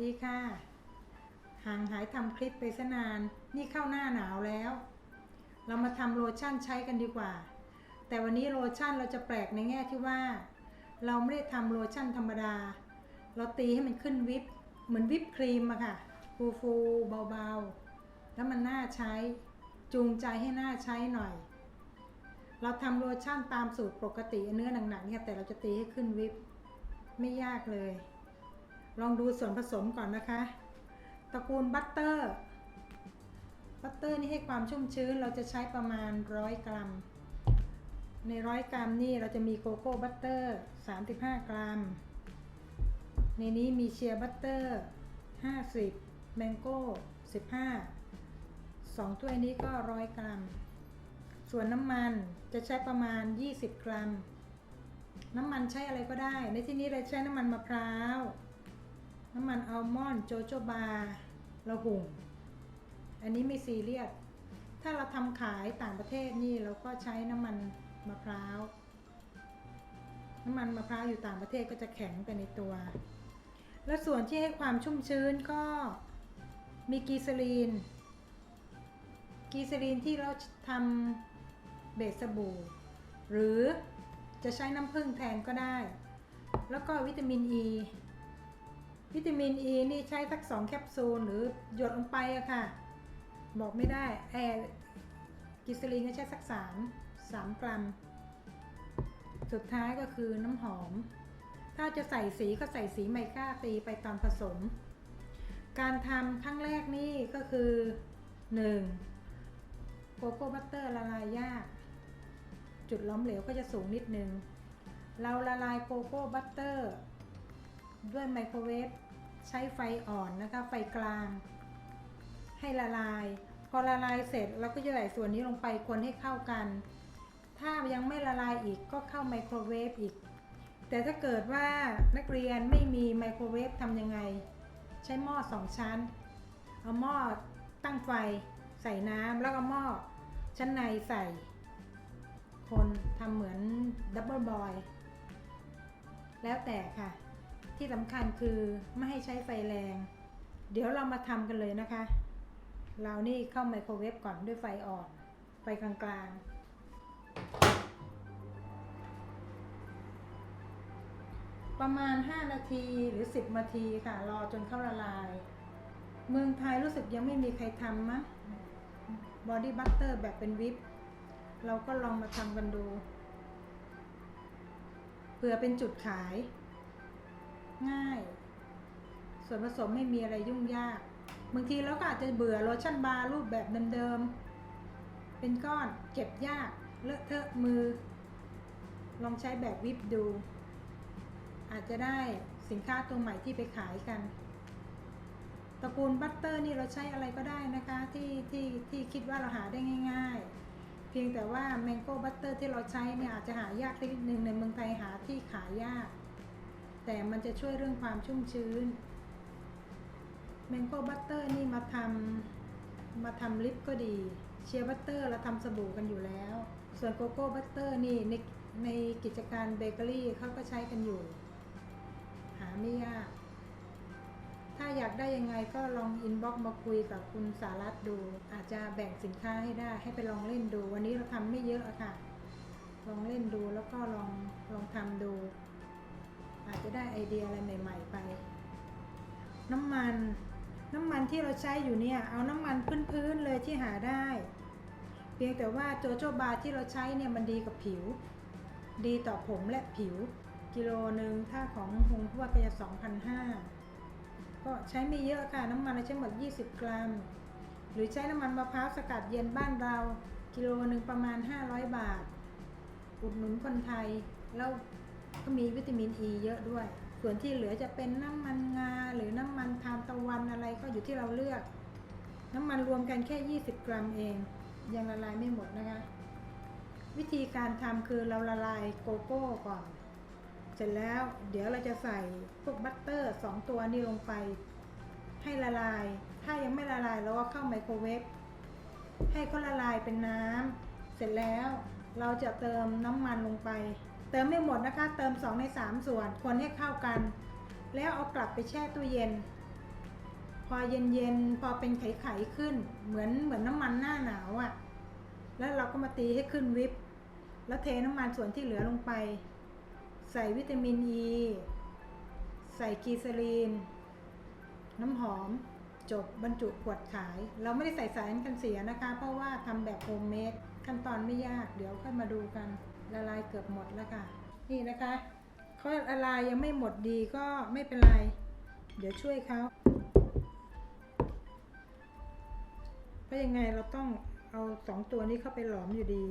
ดีค่ะ ห่างหายทำคลิปไปซะนาน นี่เข้าหน้าหนาวแล้ว เรามาทำโลชั่นใช้กันดีกว่า แต่วันนี้โลชั่นเราจะแปลกในแง่ที่ว่า เราไม่ได้ทำโลชั่นธรรมดา เราตีให้มันขึ้นวิปเหมือนวิปครีมอะค่ะฟูฟูเบาๆ แล้วมันน่าใช้ จูงใจให้น่าใช้หน่อย เราทำโลชั่นตามสูตรปกติเนื้อหนักๆเนี่ยแต่เราจะตีให้ขึ้นวิปไม่ยากเลย ลองดูส่วนผสมก่อนนะคะ ตระกูลบัตเตอร์ บัตเตอร์นี่ให้ความชุ่มชื้นเราจะใช้ประมาณ100กรัม ใน100กรัมนี่เราจะมีโกโก้บัตเตอร์ 35 กรัม ในนี้มีเชียร์บัตเตอร์ 50 แมงโก้ 15 2 ถ้วยนี้ก็100กรัม ส่วนน้ำมันจะใช้ประมาณ 20 กรัม น้ำมันใช้อะไรก็ได้ ในที่นี้เราใช้น้ำมันมะพร้าว น้ำมันอัลมอนด์โจโจบาเราหุงอันนี้ไม่ซีเรียส ถ้าเราทำขายต่างประเทศนี่เราก็ใช้น้ำมันมะพร้าว น้ำมันมะพร้าวอยู่ต่างประเทศก็จะแข็งไปในตัว และส่วนที่ให้ความชุ่มชื้นก็มีกีซาลีน กีซาลีนที่เราทำเบสบู่ หรือจะใช้น้ำผึ้งแทนก็ได้ แล้วก็วิตามินอ e, ี วิตามินอ e ีนี่ใช้สักสองแคปซูลหรือหยดลงไปอะค่ะ บอกไม่ได้แอร์กิซาลีนก็ใช้สักสามสามกรัม สุดท้ายก็คือน้ำหอม ถ้าจะใส่สีก็ใส่สีไมก้าตีไปตามผสม การทำครั้งแรกนี่ก็คือ 1. โกโก้บัตเตอร์ละลายยาก จุดล้อมเหลวก็จะสูงนิดนึง เราละลายโกโก้บัตเตอร์ด้วยไมโครเวฟ ใช้ไฟอ่อนนะคะ ไฟกลาง ให้ละลาย พอละลายเสร็จเราก็จะใส่ส่วนนี้ลงไปคนให้เข้ากัน ถ้ายังไม่ละลายอีกก็เข้าไมโครเวฟอีก แต่ถ้าเกิดว่านักเรียนไม่มีไมโครเวฟทำยังไง ใช้หม้อสองชั้น เอาหม้อตั้งไฟใส่น้ำแล้วก็หม้อชั้นในใส่ คนทำเหมือนดับเบิลบอย แล้วแต่ค่ะ ที่สำคัญคือไม่ให้ใช้ไฟแรง เดี๋ยวเรามาทำกันเลยนะคะ เรานี่เข้าไมโครเวฟก่อนด้วยไฟอ่อน ไฟกลางๆ ประมาณ 5 นาทีหรือ 10 นาทีค่ะ รอจนเข้าละลาย เมืองไทยรู้สึกยังไม่มีใครทำมั้งบอดี้บัตเตอร์แบบเป็นวิป เราก็ลองมาทำกันดู เผื่อเป็นจุดขาย ง่าย ส่วนผสมไม่มีอะไรยุ่งยาก บางทีเราก็อาจจะเบื่อโลชั่นบาร์รูปแบบเดิมๆ เป็นก้อนเก็บยาก เลอะเทอะมือ ลองใช้แบบวิปดู อาจจะได้สินค้าตัวใหม่ที่ไปขายกันตระกูลบัตเตอร์นี่เราใช้อะไรก็ได้นะคะที่ที่ที่คิดว่าเราหาได้ง่าย ๆ เพียงแต่ว่าแมงโก้บัตเตอร์ที่เราใช้เนี่ยอาจจะหายากนิดนึงในเมืองไทยหาที่ขายยาก แต่มันจะช่วยเรื่องความชุ่มชื้นแมงโก้บัตเตอร์นี่มาทำมาทำลิปก็ดีเชียร์บัตเตอร์เราทำสบู่กันอยู่แล้ว ส่วนโกโก้บัตเตอร์นี่ในในกิจการเบเกอรี่เขาก็ใช้กันอยู่ หาไม่ยาก ถ้าอยากได้ยังไงก็ลองอินบ็อกมาคุยกับคุณสารัตดู อาจจะแบ่งสินค้าให้ได้ ให้ไปลองเล่นดู วันนี้เราทำไม่เยอะอะค่ะ ลองเล่นดูแล้วก็ลองลองทำดู อาจจะได้ไอเดียอะไรใหม่ ๆ ไป น้ำมัน น้ำมันที่เราใช้อยู่เนี่ย เอาน้ำมันพื้นๆเลยที่หาได้ เพียงแต่ว่าโจโจบาที่เราใช้เนี่ยมันดีกับผิว ดีต่อผมและผิว กิโลหนึ่งถ้าของหงทวดก็จะ2,500 ก็ใช้ไม่เยอะค่ะ น้ำมันเราใช้หมด 20 กรัม หรือใช้น้ำมันมะพร้าวสกัดเย็นบ้านเรา กิโลหนึ่งประมาณ 500 บาท อุดหนุนคนไทยแล้ว ก็มีวิตามินอ e ีเยอะด้วย ส่วนที่เหลือจะเป็นน้ำมันงา หรือน้ำมันทานตะวันอะไรก็อยู่ที่เราเลือก น้ำมันรวมกันแค่ 20 กรัมเอง ยังละลายไม่หมดนะคะ วิธีการทำคือเราละลายโกโก้ก่อน เสร็จแล้วเดี๋ยวเราจะใส่พวกบัตเตอร์สองตัวนี้ลงไป ให้ละลาย ถ้ายังไม่ละลายเราก็เข้าไมโครเวฟให้เขาละลายเป็นน้ำเสร็จแล้วเราจะเติมน้ำมันลงไป ติมไม่หมดนะคะ เติม 2 ใน 3 ส่วน คนให้เข้ากัน แล้วเอากลับไปแช่ตู้เย็น พอเย็นๆ พอเป็นไข่ๆขึ้น เหมือนเหมือนน้ำมันหน้าหนาวอะ่ะ แล้วเราก็มาตีให้ขึ้นวิป แล้วเทน้ำมันส่วนที่เหลือลงไป ใส่วิตามินอ e, ีใส่กีซาลีน น้ำหอม จบบรรจุขวดขาย เราไม่ได้ใส่สารกันเสียนะคะ เพราะว่าทำแบบโฮมเมดขั้นตอนไม่ยาก เดี๋ยวค่อยมาดูกัน ละลายเกือบหมดแล้วค่ะ นี่นะคะเขาละลายยังไม่หมดดีก็ไม่เป็นไร เดี๋ยวช่วยเขาเพราะยังไงเราต้องเอาสองตัวนี้เข้าไปหลอมอยู่ดี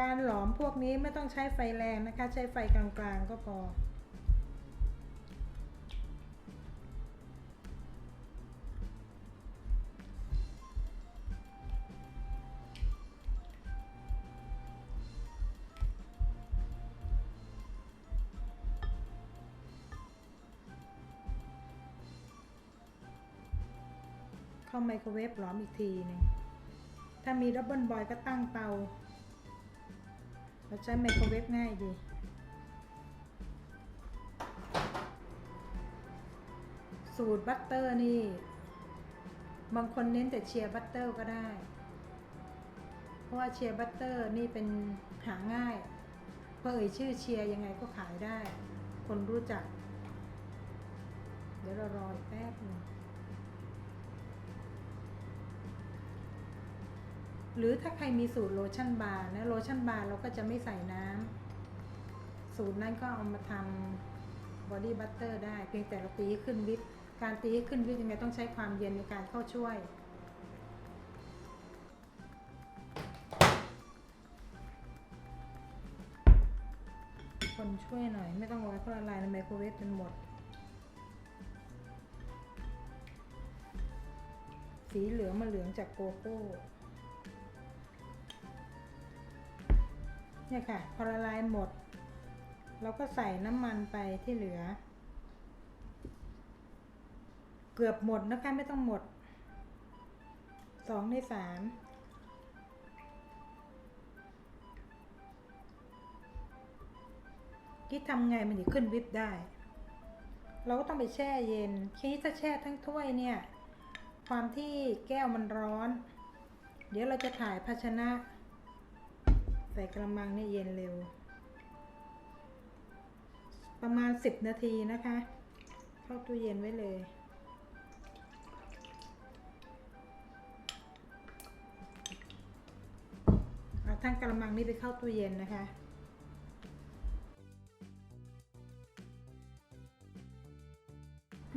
การหลอมพวกนี้ไม่ต้องใช้ไฟแรงนะคะ ใช้ไฟกลางๆก็พอ เข้าไมโครเวฟหลอมอีกทีหนึงถ้ามีดับเบิลบอยก็ตั้งเตา เราใช้ไมโครเวฟง่ายดี สูตรบัตเตอร์นี่ บางคนเน้นแต่เชียร์บัตเตอร์ก็ได้ เพราะว่าเชียร์บัตเตอร์นี่เป็นหาง่ายเพราะเอ่ยชื่อเชียร์ยังไงก็ขายได้ คนรู้จัก เดี๋ยวเรารออีกแป๊บหนึง หรือถ้าใครมีสูตรโลชั่นบาร์นะโลชั่นบาร์เราก็จะไม่ใส่น้ำสูตรนั้นก็เอามาทำบอดี้บัตเตอร์ได้เพียงแต่เราตีขึ้นวิปการตีขึ้นวิปยังไงต้องใช้ความเย็นในการเข้าช่วยคนช่วยหน่อย ไม่ต้องรอให้เขาละลายในไมโครเวฟจนหมด สีเหลืองมาเหลืองจากโกโก้ เนี่ยค่ะ พอละลายหมด เราก็ใส่น้ำมันไปที่เหลือ เกือบหมดนะคะไม่ต้องหมดสองในสามคิดทำไงมันถึงขึ้นวิปได้ เราก็ต้องไปแช่เย็นทีนี้ถ้าแช่ทั้งถ้วยเนี่ย ความที่แก้วมันร้อน เดี๋ยวเราจะถ่ายภาชนะ ใส่กระมังเนี่ยเย็นเร็ว ประมาณ10นาทีนะคะ เข้าตู้เย็นไว้เลย เอาทั้งกระมังนี้ไปเข้าตู้เย็นนะคะ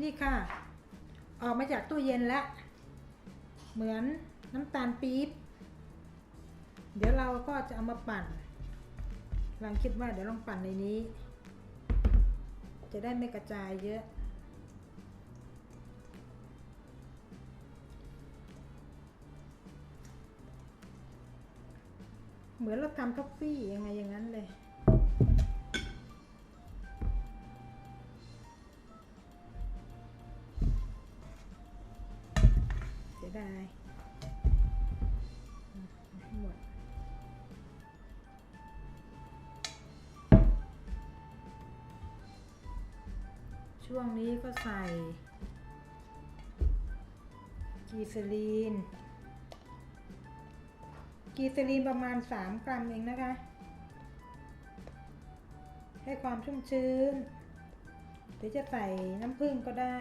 นี่ค่ะ ออกมาจากตู้เย็นแล้ว เหมือนน้ำตาลปี๊บ เดี๋ยวเราก็จะเอามาปั่นลังคิดว่าเดี๋ยวลองปั่นในนี้ จะได้ไม่กระจายเยอะ เหมือนเราทำท็อฟฟี่ยังไงอย่างนั้นเลยเสียดาย ช่วงนี้ก็ใส่กีซาลีน กีซาลีนประมาณ 3 กรัมเองนะคะ ให้ความชุ่มชื้น หรือจะใส่น้ำผึ้งก็ได้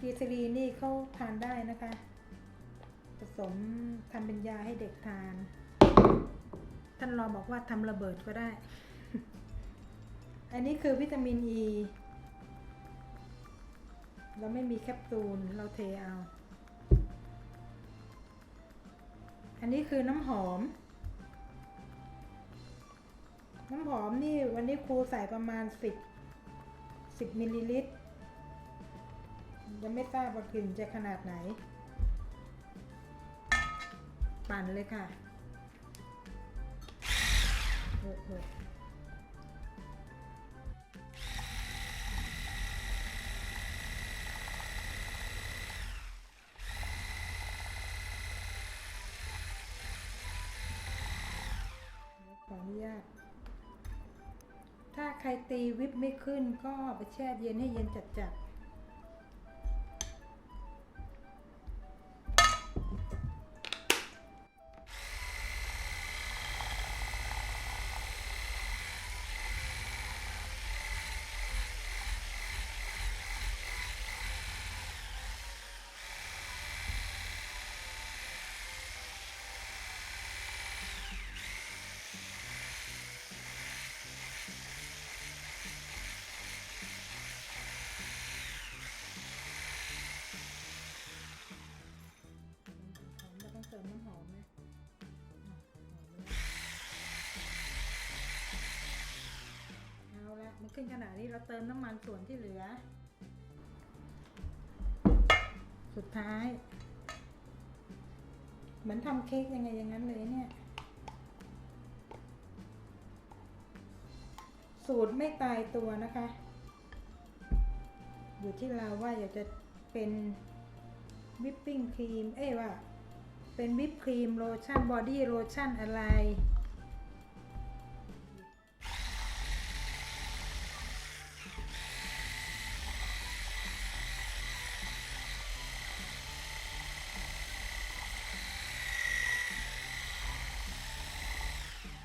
กีซาลีนนี่เขาทานได้นะคะ ผสมทำเป็นยาให้เด็กทาน ท่านรอบอกว่าทำระเบิดก็ได้ อันนี้คือวิตามินอ e. ีเราไม่มีแคปซูลเราเทเอา อันนี้คือน้ำหอม น้ำหอมนี่วันนี้ครูใส่ประมาณ 10 10มิลลิลิตรยังไม่ทราบว่ากลิ่นจะขนาดไหน ปั่นเลยค่ะโอ้โห ตีวิปไม่ขึ้นก็ไปแช่เย็นให้เย็นจัดๆ องเติมน้ำหอมนะอะหมเอาละมันขึ้นขนาดนี้เราเติมน้ำมันส่วนที่เหลือ สุดท้าย เหมือนทำเค้กยังไงอย่างนั้นเลยเนี่ย สูตรไม่ตายตัวนะคะ อยู่ที่เราว่าอยากจะเป็นวิปปิ้งครีม เอ้ว่า เป็นวิปครีมโลชั่นบอดี้โลชั่นอะไร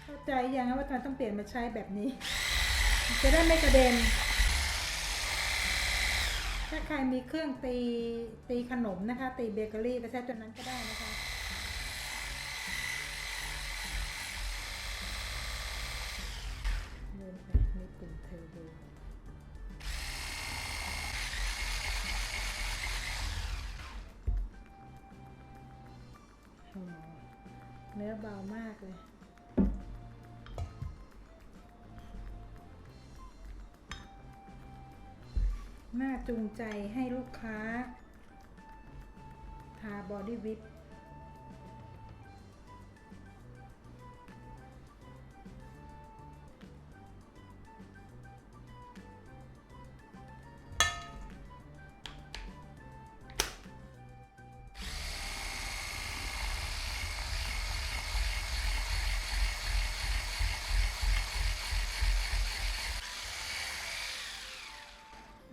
เข้าใจยังว่าทำไมต้องเปลี่ยนมาใช้แบบนี้ จะได้ไม่กระเด็น ถ้าใครมีเครื่องตีตีขนมนะคะ ตีเบเกอรี่ก็ใช้ตัวนั้นก็ได้นะคะากเลย น่าจูงใจให้ลูกค้า ทาบอดี้วิป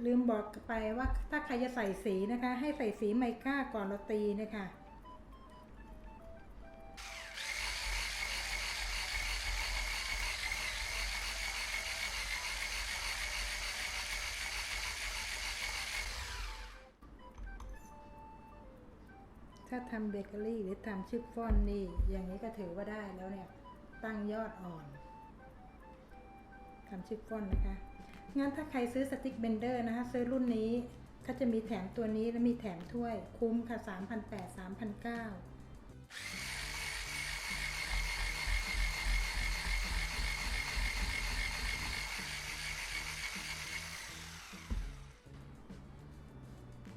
ลืมบอกไปว่าถ้าใครจะใส่สีนะคะ ให้ใส่สีไมก้าก่อนเราตีนะคะถ้าทำเบเกอรี่หรือทำชิฟฟ่อนนี่อย่างนี้ก็ถือว่าได้แล้วเนี่ย ตั้งยอดอ่อนทำชิฟฟ่อนนะคะ งั้นถ้าใครซื้อสติ๊กเบนเดอร์นะคะ ซื้อรุ่นนี้ก็จะมีแถมตัวนี้และมีแถมถ้วย คุ้มค่ะ 3,800 3,900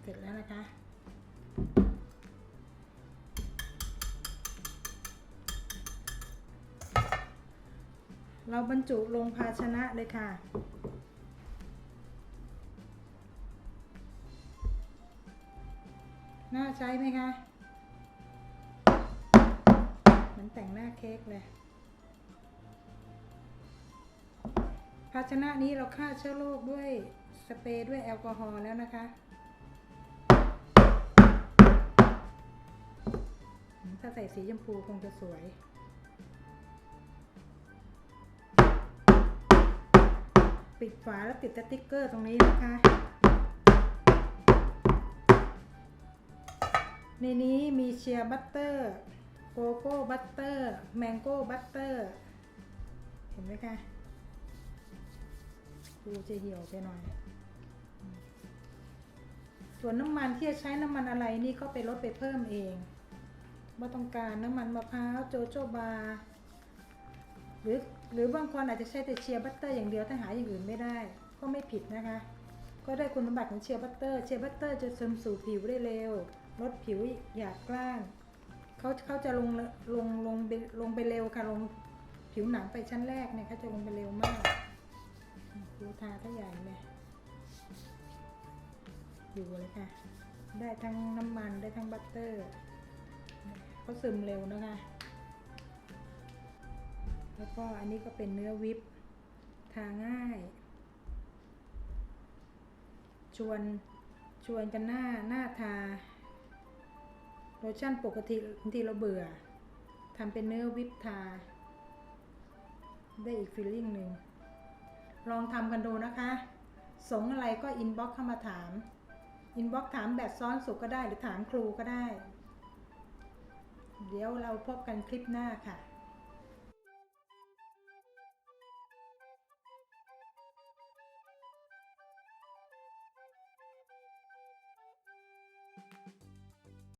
เสร็จแล้วนะคะ เราบรรจุลงภาชนะเลยค่ะ ใช้ไหมคะเหมือนแต่งหน้าเค้กเลยภาชนะนี้เราฆ่าเชื้อโรคด้วยสเปรย์ด้วยแอลกอฮอล์แล้วนะคะถ้าใส่สีชมพูคงจะสวยปิดฝาแล้วติดสติ๊กเกอร์ตรงนี้นะคะ ในนี้มีเชียร์บัตเตอร์ โกโก้บัตเตอร์ แมงโก้บัตเตอร์ เห็นไหมคะดูจะเหี่ยวไปหน่อย ส่วนน้ำมันที่จะใช้น้ำมันอะไรนี่ก็ไปลดไปเพิ่มเองว่าต้องการน้ำมันมะพร้าวโจโจบาหรือหรือบางคนอาจจะใช้แต่เชียร์บัตเตอร์อย่างเดียวถ้าหาอย่างอื่นไม่ได้ ก็ไม่ผิดนะคะ ก็ได้คุณสมบัติของเชียร์บัตเตอร์ เชียร์บัตเตอร์จะซึมสู่ผิวได้เร็ว ลดผิวหยาบกร้านเขาเขาจะลงลงลงไปลงไปเร็วค่ะลงผิวหนังไปชั้นแรกเนี่ยเขาจะลงไปเร็วมากดูทาก็ใหญ่เลยอยู่เลยค่ะ ได้ทั้งน้ำมันได้ทั้งบัตเตอร์เขาซึมเร็วนะคะ แล้วก็อันนี้ก็เป็นเนื้อวิปทาง่าย ชวนชวนกันหน้าหน้าทา โลชั่นปกติบางทีเราเบื่อทำเป็นเนื้อวิปทา ได้อีกฟีลลิ่งหนึ่ง ลองทำกันดูนะคะ สงอะไรก็อินบ็อกเข้ามาถาม อินบ็อกถามแบบซ้อนสุขก็ได้หรือถามครูก็ได้ เดี๋ยวเราพบกันคลิปหน้าค่ะ